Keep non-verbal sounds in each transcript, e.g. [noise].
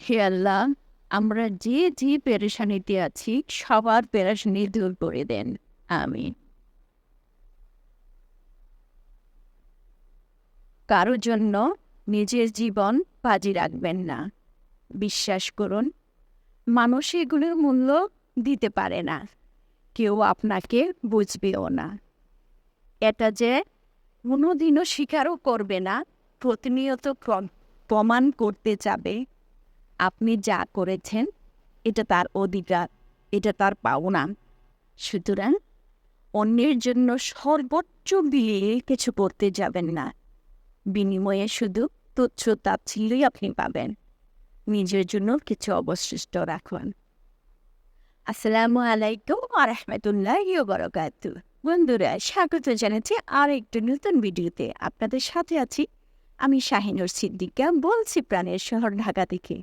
হে আল্লাহ আমরা যে যে পেরেশানিতে আছি, সবার পেরেশানি দূর করে দেন। আমি কারও জন্য নিজের জীবন বাজি রাখবেন না। বিশ্বাস করুন, মানুষ এগুলোর মূল্য দিতে পারে না। কেউ আপনাকে বুঝবেও না। এটা যে কোনোদিনও স্বীকারও করবে না, প্রতিনিয়ত প্রমাণ করতে যাবে। আপনি যা করেছেন, এটা তার অধিকার, এটা তার পাওনা। সুতরাং অন্যের জন্য সর্বোচ্চ দিয়ে কিছু করতে যাবেন না। বিনিময়ে শুধু তুচ্ছ তাচ্ছিল্যই আপনি পাবেন। নিজের জন্য কিছু অবশিষ্ট রাখুন। আসসালামু আলাইকুম আরহামতুল্লাহ বরকাত বন্ধুরা, স্বাগত জানাচ্ছি আর একটু নতুন ভিডিওতে। আপনাদের সাথে আছি আমি শাহিনুর সিদ্দিকা, বলছি প্রাণের শহর ঢাকা থেকে।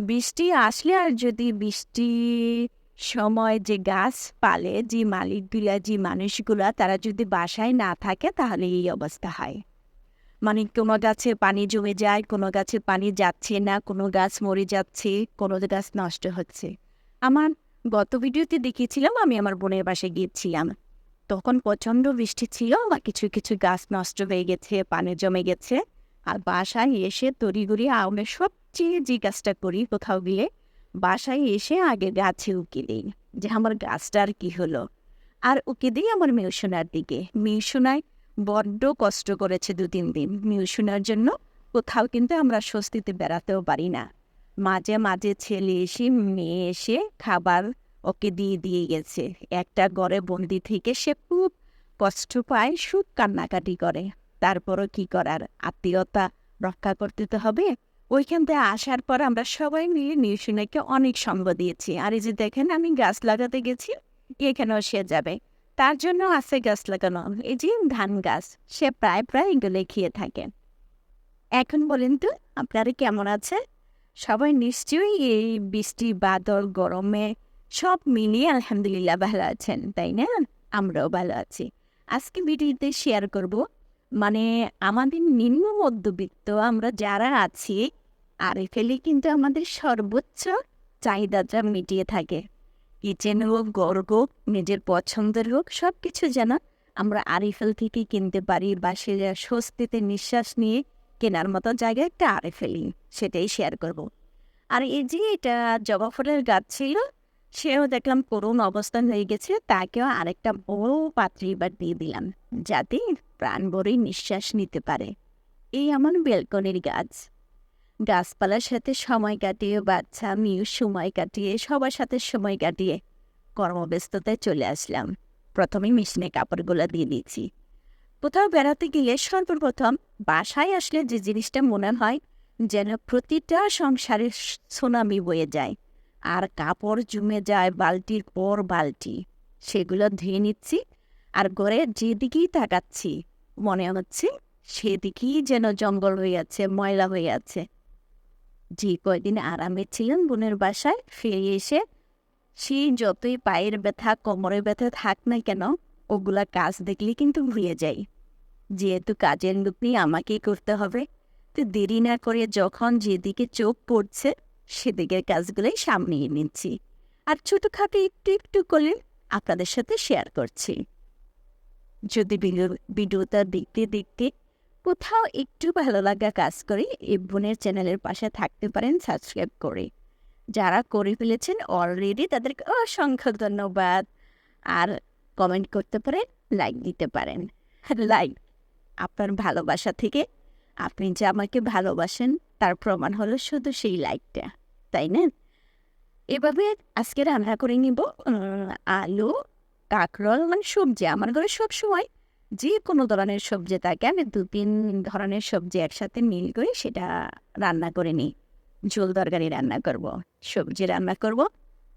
বৃষ্টি আসলে আর যদি বৃষ্টি সময় যে গাছ পালে, যে মালিকগুলা যে মানুষগুলা, তারা যদি বাসায় না থাকে, তাহলে এই অবস্থা হয়। মানে কোনো গাছে পানি জমে যায়, কোনো গাছে পানি যাচ্ছে না, কোনো গাছ মরে যাচ্ছে, কোনো গাছ নষ্ট হচ্ছে। আমার গত ভিডিওতে দেখিয়েছিলাম, আমি আমার বোনের বাসায় গিয়েছিলাম। তখন প্রচণ্ড বৃষ্টি ছিল বা কিছু কিছু গাছ নষ্ট হয়ে গেছে, পানি জমে গেছে। আর বাসায় এসে তড়িঘড়ি আমরা সবচেয়ে যে কাজটা করি কোথাও গিয়ে, বাসায় এসে আগে গাছে উকি দিই, যে আমার গাছটার কি হলো? আর উকি দিই আমার মিউশনার দিকে। মিউসোনায় বড্ড কষ্ট করেছে দু তিন দিন। মিউসোনার জন্য কোথাও কিন্তু আমরা স্বস্তিতে বেড়াতেও পারি না। মাঝে মাঝে ছেলে এসে, মেয়ে এসে খাবার ওকে দিয়ে দিয়ে গেছে। একটা ঘরে বন্দি থেকে সে খুব কষ্ট পায়, সুখ কান্নাকাটি করে। তারপরও কি করার? আত্মীয়তা রক্ষা করতে তো হবে। ওইখান থেকে আসার পর আমরা সবাই মিলে নিউশনাকে অনেক সঙ্গ দিয়েছি। আর এই যে দেখেন, আমি গাছ লাগাতে গেছি, এখানেও সে যাবে। তার জন্য আছে গাছ লাগানো। এই যে ধান গাছ, সে প্রায় প্রায় এগুলো খেয়ে থাকে। এখন বলেন তো, আপনারা কেমন আছে সবাই নিশ্চয়ই এই বৃষ্টি, বাদল, গরমে সব মিলিয়ে আলহামদুলিল্লাহ ভালো আছেন, তাই না? আমরাও ভালো আছি। আজকে ভিডিওতে শেয়ার করব মানে আমাদের নিম্ন মধ্যবিত্ত আমরা যারা আছি আর ফেলে কিন্তু আমাদের সর্বোচ্চ চাহিদাটা মিটিয়ে থাকে। কিচেন হোক গড় হোক, নিজের পছন্দের হোক সব কিছু যেন আমরা আরিফেল থেকে কিনতে পারি বা সে স্বস্তিতে নিঃশ্বাস নিয়ে কেনার মতো জায়গায় একটা আরিফেলি সেটাই শেয়ার করব। আর এই যে এটা জবা ফুলের গাছ ছিল, সেও দেখলাম করুণ অবস্থান হয়ে গেছে, তাকেও আরেকটা বড় পাত্রে এবার দিয়ে দিলাম, যাতে প্রাণ ভরেই নিঃশ্বাস নিতে পারে। এই আমার বেলকনির গাছ। গাছপালার সাথে সময় কাটিয়ে, বাচ্চা মেয়ে সময় কাটিয়ে, সবার সাথে সময় কাটিয়ে কর্মব্যস্ততায় চলে আসলাম। প্রথমে মেশিনে কাপড়গুলো দিয়ে দিয়েছি। কোথাও বেড়াতে গেলে সর্বপ্রথম বাসায় আসলে যে জিনিসটা মনে হয় যেন প্রতিটা সংসারের সুনামি বয়ে যায়। আর কাপড় জমে যায় বালতির পর বালতি। সেগুলো ধুয়ে নিচ্ছি আর ঘরে যেদিকেই তাকাচ্ছি, মনে হচ্ছে সেদিকেই যেন জঙ্গল হয়ে আছে, ময়লা হয়ে আছে। যে কয়দিন আরামে ছিলেন বোনের বাসায়, ফিরে এসে সে যতই পায়ের ব্যথা, কোমরের ব্যথা থাক না কেন, ওগুলা কাজ দেখলে কিন্তু ভুলে যাই যেহেতু কাজের লোকই আমাকেই করতে হবে, তো দেরি না করে যখন যেদিকে চোখ পড়ছে, সেদিকের কাজগুলোই সামনে নিচ্ছি আর ছোটোখাটো একটু একটু করে আপনাদের সাথে শেয়ার করছি। যদি ভিডিও ভিডিওটা দেখতে দেখতে কোথাও একটু ভালো লাগা কাজ করে এই বোনের চ্যানেলের পাশে থাকতে পারেন সাবস্ক্রাইব করে। যারা করে ফেলেছেন অলরেডি তাদেরকে অসংখ্য ধন্যবাদ। আর কমেন্ট করতে পারেন লাইক দিতে পারেন। লাইক আপনার ভালোবাসা থেকে আপনি যে আমাকে ভালোবাসেন, তার প্রমাণ হলো শুধু সেই লাইকটা তাই না? এভাবে আজকে রান্না করে নিব, আলু, কাঁকরোল মানে সবজি। আমার ঘরে সব সময় যে কোনো ধরনের সবজি থাকে আমি দু তিন ধরনের সবজি একসাথে মিল করে সেটা রান্না করে নিই। ঝোল তরকারি রান্না করব, সবজি রান্না করব।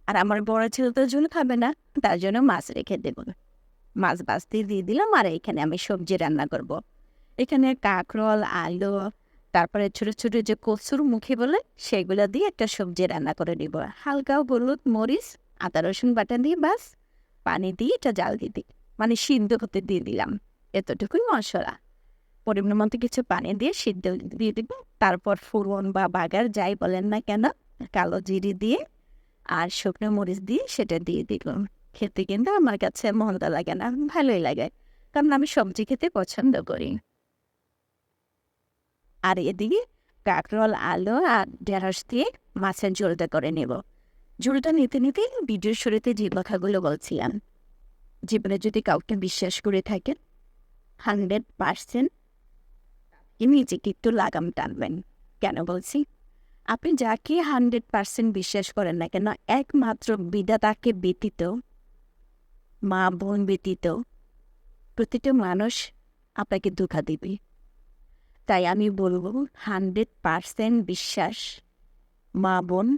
আর আমার বড় ছেলে তো ঝোল খাবে না, তার জন্য মাছ রেখে দেব। মাছ বাঁচতে দিয়ে দিলাম আর এখানে আমি সবজি রান্না করব। এখানে কাঁকরোল, আলু, তারপরে ছোট ছোট যে কচুর মুখে বলে সেগুলো দিয়ে একটা সবজি রান্না করে নিব। হালকা হলুদ মরিচ, আদা রসুন বাটা দিয়ে বাস, পানি দিয়ে এটা জাল দিয়ে দিই। মানে সিদ্ধ হতে দিয়ে দিলাম। এতটুকুই মশলা। পরিমাণ মতো কিছু পানি দিয়ে সিদ্ধ দিয়ে দিব। তারপর ফুরন বা বাগার যাই বলেন না কেন, কালো জিরি দিয়ে আর শুকনো মরিচ দিয়ে সেটা দিয়ে দিলাম খেতে কিন্তু আমার কাছে মন্দ লাগে না, ভালোই লাগে। কারণ আমি সবজি খেতে পছন্দ করি। আর এদিকে কাঁকরোল, আলু আর ঢেঁড়স দিয়ে মাছের ঝোলটা করে নেব। ঝোলটা নিতে নিতে ভিডিওর শুরুতে যে কথাগুলো বলছিলাম জীবনে যদি কাউকে বিশ্বাস করে থাকেন হান্ড্রেড পার্সেন্ট নিজেকে একটু লাগাম টানবেন। কেন বলছি? আপনি যাকে হান্ড্রেড পার্সেন্ট বিশ্বাস করেন না কেন, একমাত্র বিধাতাকে ব্যতীত, মা বোন ব্যতীত, প্রতিটা মানুষ আপনাকে ধোকা দিবে। তাই আমি বলব হান্ড্রেড পার্সেন্ট বিশ্বাস মা বোন,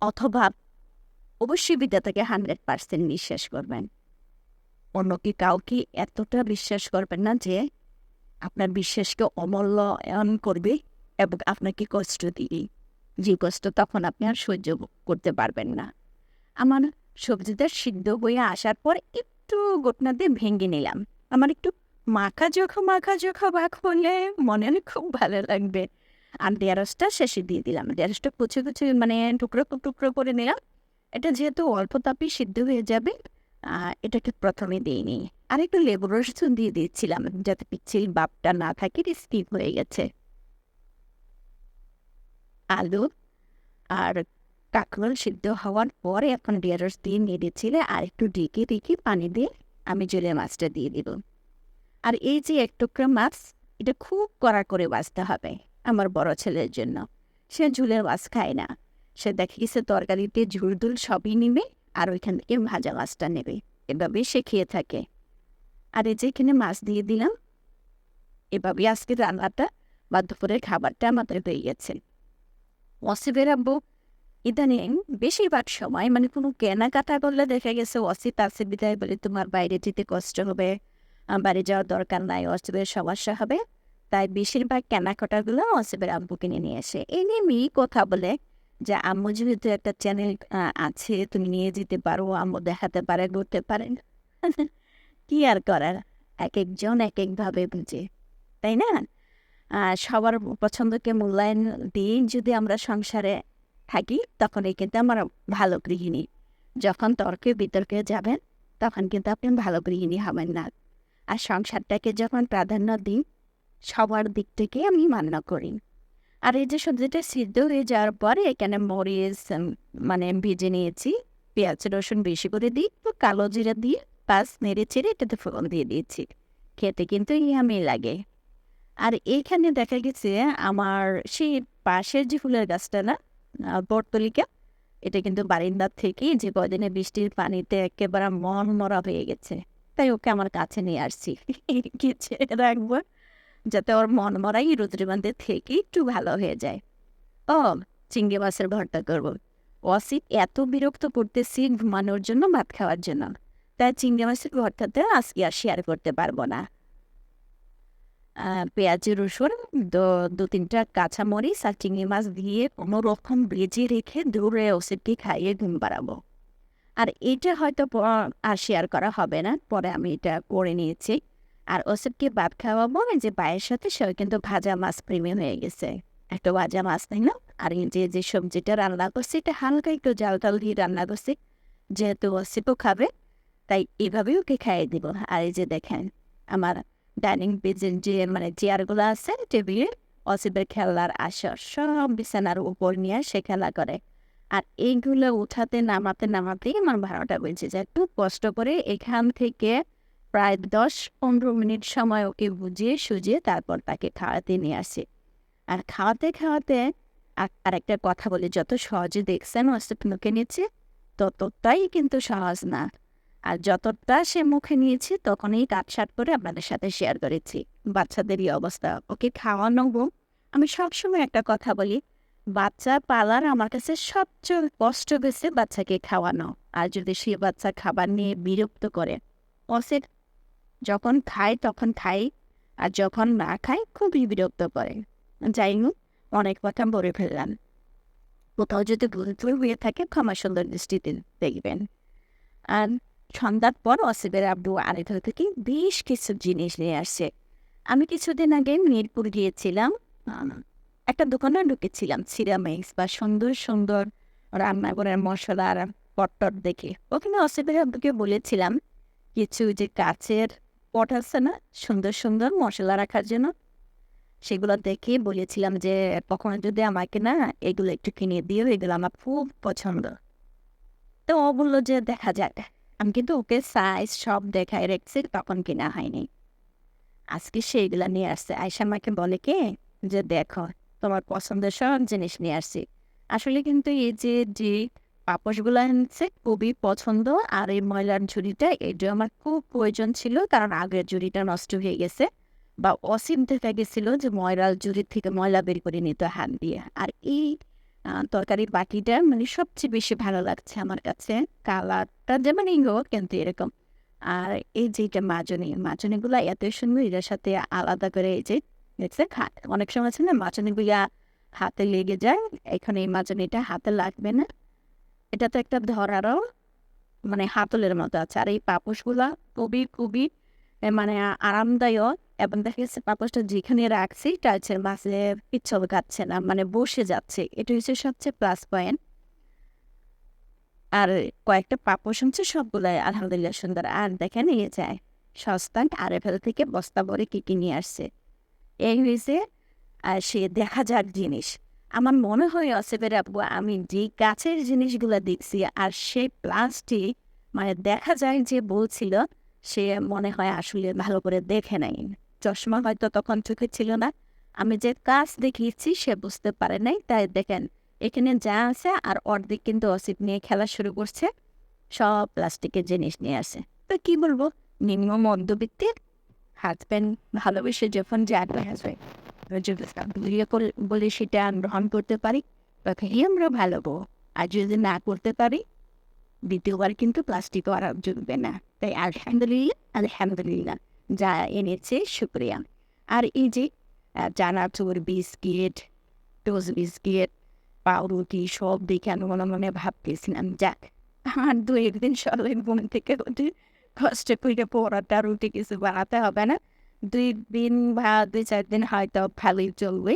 অথবা অবশ্যই বিদ্যাটাকে হান্ড্রেড পার্সেন্ট বিশ্বাস করবেন। অন্য কি কাউকে এতটা বিশ্বাস করবেন না যে আপনার বিশ্বাসকে অমূল্যায়ন করবে এবং আপনাকে কষ্ট দিবে। যে কষ্ট তখন আপনি আর সহ্য করতে পারবেন না। আমার সবজিটা সিদ্ধ হয়ে আসার পর একটু গোটনা দিয়ে ভেঙে নিলাম। আমার একটু মাখা জোখা মাখা জোখা ভাগ হলে মনে খুব ভালো লাগবে। আর ঢেঁড়সটা শেষে দিয়ে দিলাম। ঢেঁড়সটা কুচি কুচি মানে টুকরো টুকরো করে নিলাম। এটা যেহেতু অল্প তাপে সিদ্ধ হয়ে যাবে এটাকে প্রথমে দিইনি আর একটু লেবু রস দিয়ে দিচ্ছিলাম, যাতে পিচ্ছিল বাপটা না থাকে স্কিপ হয়ে গেছে। আলু আর কাঁকরোল সিদ্ধ হওয়ার পরে এখন ঢেঁড়স দিয়ে নেড়েছিলে আর একটু ডেকে ডেকে পানি দিয়ে আমি জলে মাছটা দিয়ে দিব। আর এই যে এক টুকরা মাছ, এটা খুব কড়া করে বাঁচতে হবে আমার বড় ছেলের জন্য। সে ঝুলের মাছ খায় না। সে দেখে গেছে তরকারিতে ঝুল ধুল সবই নেবে আর ওইখান থেকে ভাজা মাছটা নেবে। এভাবেই সে খেয়ে থাকে। আর এই যে এখানে মাছ দিয়ে দিলাম, এভাবেই আজকে রান্নাটা বা দুপুরের খাবারটা আমাদের হয়ে গেছে। ওয়াসিফের আব্বু ইদানিং বেশিরভাগ সময় মানে কোনো কেনাকাটা করলে দেখা গেছে ওয়াসিফ আছে বিদায় বলে তোমার বাইরে যেতে কষ্ট হবে বাড়ি যাওয়ার দরকার নাই, ওয়াসিফের সমস্যা হবে। তাই বেশিরভাগ কেনাকাটাগুলো ওয়াসিফের আব্বু কিনে নিয়ে আসে এই নিয়ে মেয়ে কথা বলে যে আম্মু যেহেতু একটা চ্যানেল আছে, তুমি নিয়ে যেতে পারো, আম্মু দেখাতে পারে, ঘুরতে পারে। কি আর করার? এক একজন এক একভাবে বুঝে, তাই না? সবার পছন্দকে মূল্যায়ন দিয়ে যদি আমরা সংসারে থাকি, তখন এই কিন্তু আমরা ভালো গৃহিণী। যখন তর্কে বিতর্কে যাবেন, তখন কিন্তু আপনি ভালো গৃহিণী হবেন না। আর সংসারটাকে যখন প্রাধান্য দিই সবার দিক থেকে আমি মান্য করি। আর এই যে সবজিটা সিদ্ধ হয়ে যাওয়ার পরে এখানে মরিচ মানে ভেজে নিয়েছি। পেঁয়াজ, রসুন বেশি করে দিই তো কালো জিরা দিয়ে পাঁচ নেড়ে চেড়ে এটাতে ফোড়ন দিয়ে দিয়েছি। খেতে কিন্তু ইয়ামি লাগে। আর এইখানে দেখা গেছে আমার সেই পাশের যে ফুলের গাছটা না বটতলিকা, এটা কিন্তু বারিন্দার থেকে যে কদিনে বৃষ্টির পানিতে একেবারে মন মরা হয়ে গেছে। তাই ওকে আমার কাছে নিয়ে আসছি। [laughs] কিছু রাখব। যাতে ওর মন মরাই রুদ্রবান্ধের থেকে একটু ভালো হয়ে যায়। ও চিংড়ি মাছের ভর্তা করব। অসিত এত বিরক্ত করতেছি ঘুমানোর জন্য ভাত খাওয়ার জন্য। তাই চিংড়ি মাছের ভর্তাতে আজকে আর শেয়ার করতে পারব না। আহ, পেঁয়াজ রসুন দু- তিনটা কাঁচামরিচ আর চিংড়ি মাছ দিয়ে কোনো রকম ভেজে রেখে দূরে ওষুধকে খাইয়ে ঘুম বাড়াবো আর এটা হয়তো আর শেয়ার করা হবে না পরে আমি এটা করে নিয়েছি। আর ওষুধকে ভাত খাওয়াবো যে পায়ের সাথে সে কিন্তু ভাজা মাছ প্রেমী হয়ে গেছে? একটা ভাজা মাছ, তাই না? আর যে যে সবজিটা রান্না করছি, এটা হালকা একটু জাল টাল দিয়ে রান্না করছি। যেহেতু ওষুধও খাবে, তাই এভাবেই ওকে খাইয়ে দিব। আর এই যে দেখেন, আমার ডাইনিং পেজের যে মানে চেয়ারগুলো আছে, টেবিলে অসিবের খেলার আসর, সব বিছানার উপর নিয়ে সে খেলা করে। আর এইগুলো উঠাতে, নামাতে, নামাতেই আমার ভাড়াটা বেঁচে যায়। একটু কষ্ট করে এখান থেকে প্রায় দশ পনেরো মিনিট সময় ওকে বুঝিয়ে সুজিয়ে তারপর তাকে খাওয়াতে নিয়ে আসে। আর খাওয়াতে খাওয়াতে আর একটা কথা বলি, যত সহজে দেখছেন অসিফ মুখে নিচ্ছে, ততটাই কিন্তু সহজ না। আর যতটা সে মুখে নিয়েছে, তখনই কাটসাট করে আপনাদের সাথে শেয়ার করেছি। বাচ্চাদেরই অবস্থা। ওকে খাওয়ানো আমি সবসময় একটা কথা বলি, বাচ্চা পালার আমার কাছে সবচেয়ে কষ্ট গেছে বাচ্চাকে খাওয়ানো। আর যদি সে বাচ্চা খাবার নিয়ে বিরক্ত করে অসের যখন খায় তখন খাই, আর যখন না খায় খুবই বিরক্ত করে। যাই হোক, অনেক কথা বলে ফেললাম। কোথাও যদি ভুল হয়ে থাকে ক্ষমা সুন্দর দৃষ্টিতে দেখবেন। আর সন্ধ্যার পর অসিবের আব্দু আরেকটা থেকে বেশ কিছু জিনিস নিয়ে আসছে আমি কিছুদিন আগে মিরপুর গিয়েছিলাম। একটা দোকানে ঢুকেছিলাম সিরামিক্স বা সুন্দর সুন্দর রান্নাঘরের মশলার পটটর দেখে। ওখানে অসিফের আব্বুকে বলেছিলাম, কিছু যে কাচের পট আছে না, সুন্দর সুন্দর মশলা রাখার জন্য। সেগুলো দেখে বলেছিলাম যে কখনো যদি আমাকে না এগুলো একটু কিনে দিও, এগুলো আমার খুব পছন্দ। তো ও বলল যে, দেখা যাক। আমি কিন্তু ওকে সাইজ সব দেখায় রেখেছি, তখন কিনা হয়নি। আজকে সেইগুলো নিয়ে আসছে। আয়সা আমাকে বলে কি, যে দেখো, তোমার পছন্দের সব জিনিস নিয়ে আসছি। আসলে কিন্তু এই যে যে পাপোশগুলো আনছে খুবই পছন্দ। আর এই ময়লার ঝুড়িটা এটা আমার খুব প্রয়োজন ছিল কারণ আগের ঝুড়িটা নষ্ট হয়ে গেছে বা অসীম দেখা গেছিল যে ময়লার ঝুড়ির থেকে ময়লা বের করে নিতে হাত দিয়ে। আর এই আহ, তরকারির বাটিটা মানে সবচেয়ে বেশি ভালো লাগছে আমার কাছে। কালারটা যেমন ইঙ্গো কিন্তু এরকম। আর এই যে এটা মাজনি মাজনিগুলো এত সুন্দর এটার সাথে আলাদা করে এই যে দেখছে অনেক সময় আছে না মাজনিগুলা হাতে লেগে যায় এখন এই মাজনিটা হাতে লাগবে না। এটা তো একটা ধরারও মানে হাতলের মতো আছে। আর এই পাপোশগুলা খুবই খুবই মানে আরামদায়ক এবং দেখা যাচ্ছে পাপোশটা যেখানে রাখছি টাইলসের মাঝে পিচ্ছল খাচ্ছে না মানে বসে যাচ্ছে। এটা হচ্ছে সবচেয়ে প্লাস পয়েন্ট আর কয়েকটা পাপোশ হচ্ছে সবগুলাই আলহামদুলিল্লাহ সুন্দর। আর দেখে নিয়ে যায় সস্তান আরএফএল থেকে বস্তা ভরে কি কি নিয়ে আসছে। এই হয়েছে আর সে দেখা যাক জিনিস। আমার মনে হয় অসেফের আব্বু, আমি যে গাছের জিনিসগুলো দেখছি আর সে প্লাস্টিক মানে দেখা যায় যে বলছিল, সে মনে হয় আসলে ভালো করে দেখে নাই। চশমা হয়তো তখন চোখে ছিল না। আমি যে কাজ দেখিয়েছি, সে বুঝতে পারে নাই। তাই দেখেন, এখানে যা আছে আর অর্ধেক কিন্তু অসিফ নিয়ে খেলা শুরু করছে। সব প্লাস্টিকের জিনিস নিয়ে আসে। তো কি বলব, নিম্ন মধ্যবিত্তের হাজব্যান্ড ভালোবেসে যখন জায়গা আসবে যদি বলে সেটা গ্রহণ করতে পারি তখনই আমরা ভালো আর যদি না করতে পারি দ্বিতীয়বার কিন্তু প্লাস্টিক করা জুটবে না। তাই আলহামদুলিল্লাহ আলহামদুলিল্লাহ যা এনেছে শুক্রিয়া। আর এই যে আহ, চানাচুর বিস্কিট টোস্ট বিস্কিট পাউরুটি সব দেখে আমি মনে মনে ভাবতেছিলাম যাক আর দু একদিন সকালে ঘুম থেকে কষ্ট করে পরোটা রুটি কিছু বানাতে হবে না। দুই দিন বা দুই, চার দিন হয়তো ভালোই চলবে।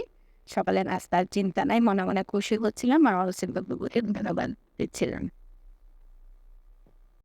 সকালে নাস্তার চিন্তা নাই, মনে মনে খুশি হচ্ছিলাম আর অসীম ধন্যবাদ দিচ্ছিলাম।